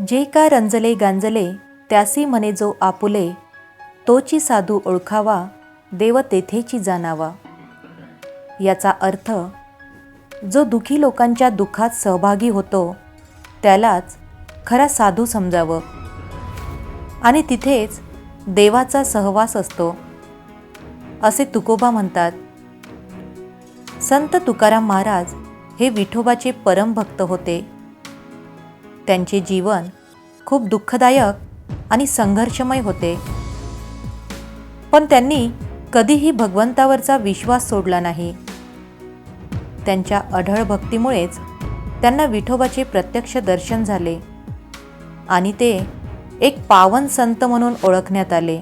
जे का रंजले गांजले त्यासी म्हणे जो आपुले तोची साधू ओळखावा देव तेथेची जाणावा. याचा अर्थ जो दुखी लोकांच्या दुःखात सहभागी होतो त्यालाच खरा साधू समजावं. आणि तिथेच देवाचा सहवास असतो. असे तुकोबा म्हणतात. संत तुकाराम महाराज हे विठोबाचे परमभक्त होते. त्यांचे जीवन खूप दुःखदायक आणि संघर्षमय होते. पण त्यांनी कधीही भगवंतावरचा विश्वास सोडला नाही. त्यांच्या अढळ भक्तीमुळेच त्यांना विठोबाचे प्रत्यक्ष दर्शन झाले आणि ते एक पावन संत म्हणून ओळखण्यात आले.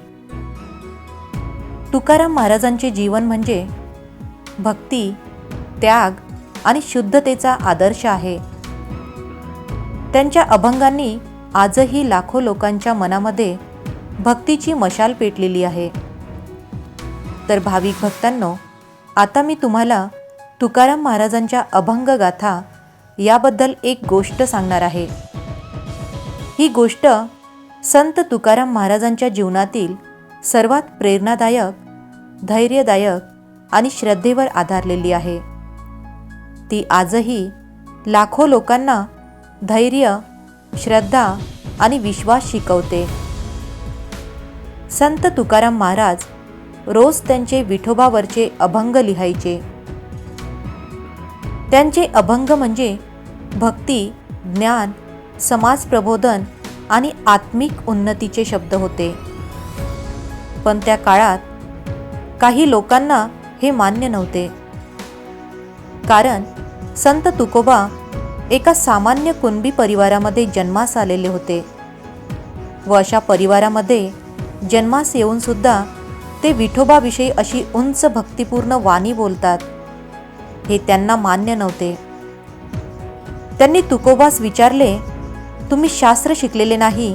तुकाराम महाराजांचे जीवन म्हणजे भक्ती त्याग आणि शुद्धतेचा आदर्श आहे. त्यांच्या अभंगांनी आजही लाखो लोकांच्या मनामध्ये भक्तीची मशाल पेटलेली आहे. तर भाविक भक्तांनो आता मी तुम्हाला तुकाराम महाराजांच्या अभंग गाथा याबद्दल एक गोष्ट सांगणार आहे. ही गोष्ट संत तुकाराम महाराजांच्या जीवनातील सर्वात प्रेरणादायक धैर्यदायक आणि श्रद्धेवर आधारलेली आहे. ती आजही लाखो लोकांना धैर्य श्रद्धा आणि विश्वास शिकवते. संत तुकाराम महाराज रोज त्यांचे विठोबावरचे अभंग लिहायचे. त्यांचे अभंग म्हणजे भक्ती ज्ञान समाज प्रबोधन आणि आत्मिक उन्नतीचे शब्द होते. पण त्या काळात काही लोकांना हे मान्य नव्हते. कारण संत तुकोबा एका सामान्य कुणबी परिवारामध्ये जन्मास आलेले होते व अशा परिवारामध्ये जन्मास येऊन सुद्धा ते विठोबाविषयी अशी उंच भक्तिपूर्ण वाणी बोलतात. हे त्यांना मान्य नव्हते. त्यांनी तुकोबास विचारले तुम्ही शास्त्र शिकलेले नाही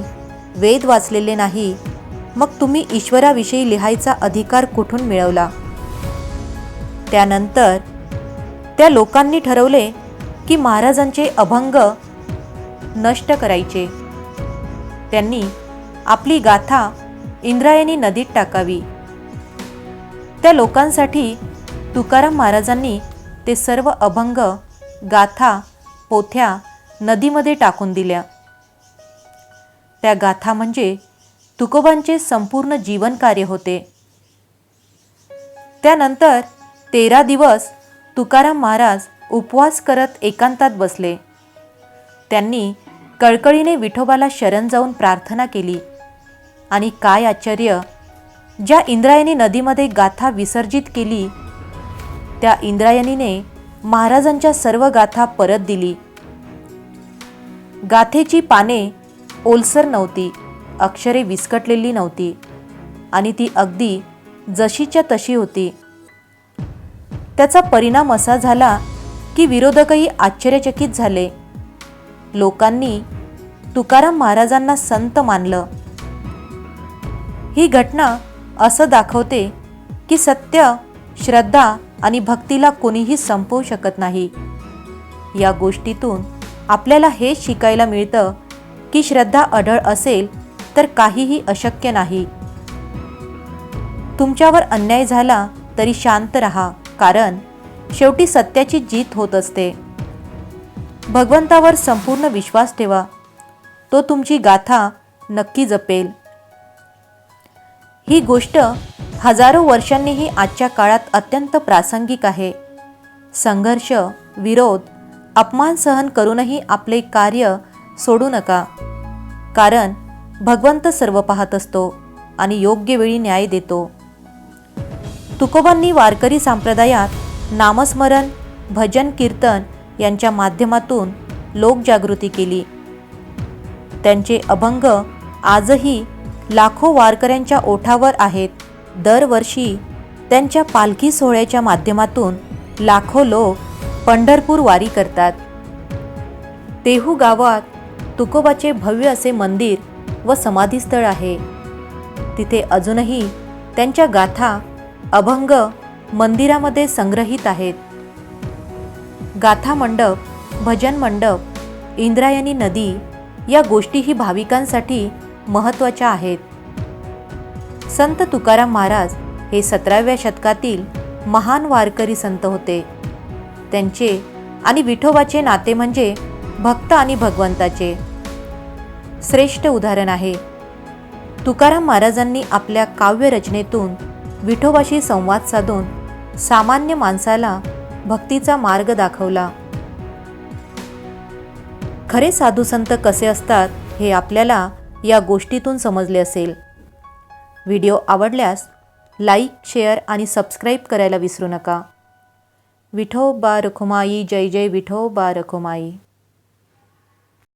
वेद वाचलेले नाही मग तुम्ही ईश्वराविषयी लिहायचा अधिकार कुठून मिळवला? त्यानंतर त्या लोकांनी ठरवले की महाराजांचे अभंग नष्ट करायचे. त्यांनी आपली गाथा इंद्रायणी नदीत टाकावी. त्या लोकांसाठी तुकाराम महाराजांनी ते सर्व अभंग गाथा पोथ्या नदीमध्ये टाकून दिल्या. त्या गाथा म्हणजे तुकोबांचे संपूर्ण जीवन कार्य होते. त्यानंतर तेरा दिवस तुकाराम महाराज उपवास करत एकांतात बसले. त्यांनी कळकळीने विठोबाला शरण जाऊन प्रार्थना केली. आणि काय आश्चर्य ज्या इंद्रायणी नदीमध्ये गाथा विसर्जित केली त्या इंद्रायणीने महाराजांच्या सर्व गाथा परत दिली. गाथेची पाने ओलसर नव्हती अक्षरे विस्कटलेली नव्हती आणि ती अगदी जशीच्या तशी होती. त्याचा परिणाम असा झाला की विरोधकही आश्चर्यचकित झाले. लोकांनी तुकाराम महाराजांना संत मानलं. ही घटना असं दाखवते की सत्य श्रद्धा आणि भक्तीला कोणीही संपवू शकत नाही. या गोष्टीतून आपल्याला हे शिकायला मिळतं की श्रद्धा अढळ असेल तर काहीही अशक्य नाही. तुमच्यावर अन्याय झाला तरी शांत रहा कारण शेवटी सत्याची जीत होत असते. भगवंतावर संपूर्ण विश्वास ठेवा. तो तुमची गाथा नक्की जपेल. ही गोष्ट हजारो वर्षांनीही आजच्या काळात अत्यंत प्रासंगिक आहे. संघर्ष विरोध अपमान सहन करूनही आपले कार्य सोडू नका. कारण भगवंत सर्व पाहत असतो आणि योग्य वेळी न्याय देतो. तुकोबांनी वारकरी संप्रदायात नामस्मरण भजन कीर्तन यांच्या माध्यमातून लोकजागृती केली. त्यांचे अभंग आजही लाखो वारकऱ्यांच्या ओठावर आहेत. दरवर्षी त्यांच्या पालखी सोहळ्याच्या माध्यमातून लाखो लोक पंढरपूर वारी करतात. तेहू गावात तुकोबाचे भव्य असे मंदिर व समाधीस्थळ आहे. तिथे अजूनही त्यांच्या गाथा अभंग मंदिरामध्ये संग्रहित आहेत. गाथा मंडप भजन मंडप इंद्रायणी नदी या गोष्टीही भाविकांसाठी महत्त्वाच्या आहेत. संत तुकाराम महाराज हे सतराव्या शतकातील महान वारकरी संत होते. त्यांचे आणि विठोबाचे नाते म्हणजे भक्त आणि भगवंताचे. श्रेष्ठ उदाहरण आहे. तुकाराम महाराजांनी आपल्या काव्यरचनेतून विठोबाशी संवाद साधून सामान्य माणसाला भक्तीचा मार्ग दाखवला. खरे साधू संत कसे असतात हे आपल्याला या गोष्टीतून समजले असेल. व्हिडिओ आवडल्यास लाईक शेअर आणि सबस्क्राईब करायला विसरू नका. विठोबा रखुमाई जय जय विठोबा रखुमाई.